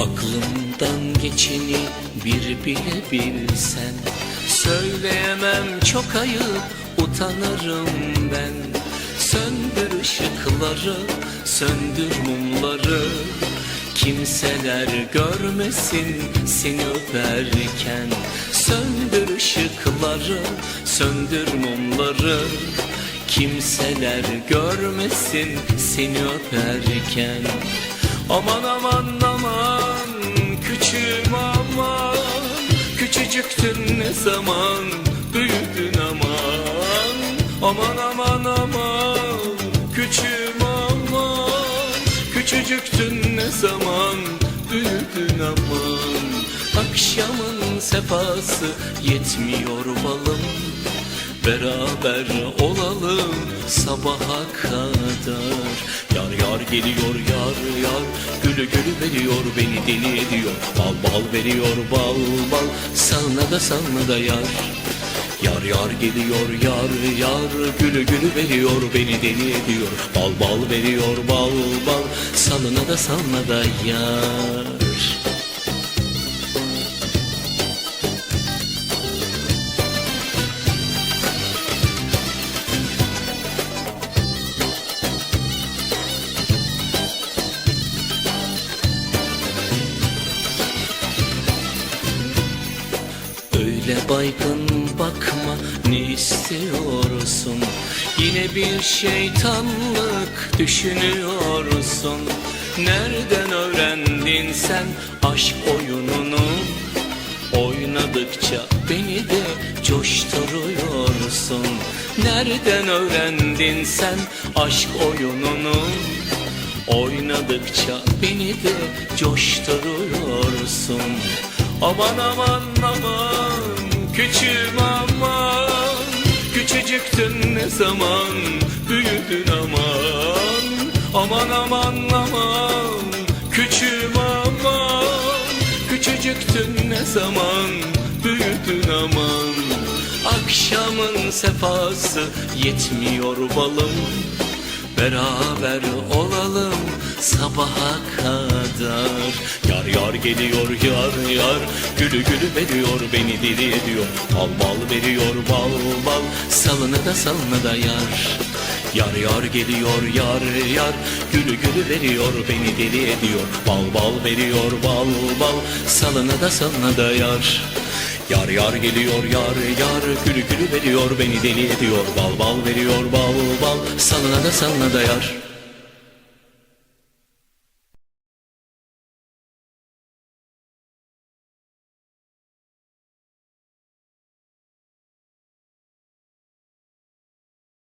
Aklından geçeni bir bile bilsen Söyleyemem çok ayıp utanırım ben. Söndür ışıkları, söndür mumları Kimseler görmesin seni öperken. Söndür ışıkları, söndür mumları Kimseler görmesin seni öperken. Aman aman küçüğüm aman Küçücüktün ne zaman büyüdün aman. Aman aman aman küçüğüm aman Küçücüktün ne zaman büyüdün aman. Akşamın sefası yetmiyor balım Beraber olalım sabaha kadar. Yar yar geliyor yar yar. Gülü gülü veriyor beni deli ediyor. Bal bal veriyor bal bal. Salına da salına da yar. Yar yar geliyor yar yar. Gülü gülü veriyor beni deli ediyor. Bal bal veriyor bal bal. Salına da salına da yar Öyle baygın bakma ne istiyorsun? Yine bir şeytanlık düşünüyorsun. Nereden öğrendin sen aşk oyununu? Oynadıkça beni de coşturuyorsun. Nereden öğrendin sen aşk oyununu? Oynadıkça beni de coşturuyorsun Aman aman aman küçüğüm aman. Küçücüktün ne zaman büyüdün aman. Aman aman aman küçüğüm aman. Küçücüktün ne zaman büyüdün aman. Akşamın sefası yetmiyor balım. Beraber olalım sabaha kadar Yar yar geliyor yar yar. Gülü gülü veriyor beni deli ediyor. Bal bal veriyor bal bal. Salını da salını da yar. Yar yar geliyor yar yar. Gülü gülü veriyor beni deli ediyor. Bal bal veriyor bal bal. Salını da salını da yar. Yar yar geliyor yar yar. Gülü gülü veriyor beni deli ediyor. Bal bal veriyor bal bal. Salına da salına da yar